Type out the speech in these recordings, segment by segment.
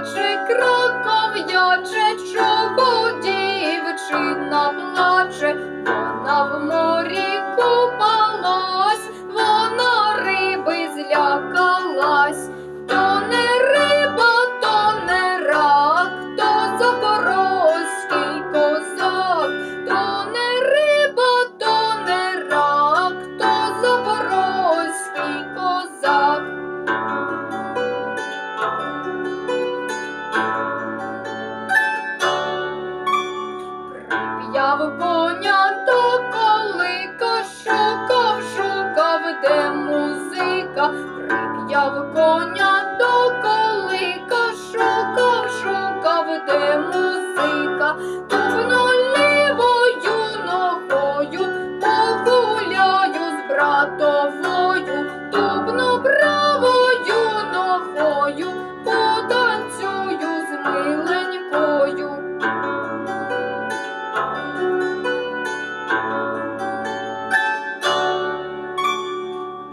плаче, кроков'яче, чому дівчина плаче, вона в морі. Ковшика, прип'яв коня до колика, шукав, шукав, де музика, тупну лівою ногою, погуляю з братовою, тупну правою ногою, потанцюю з миленькою.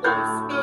Ось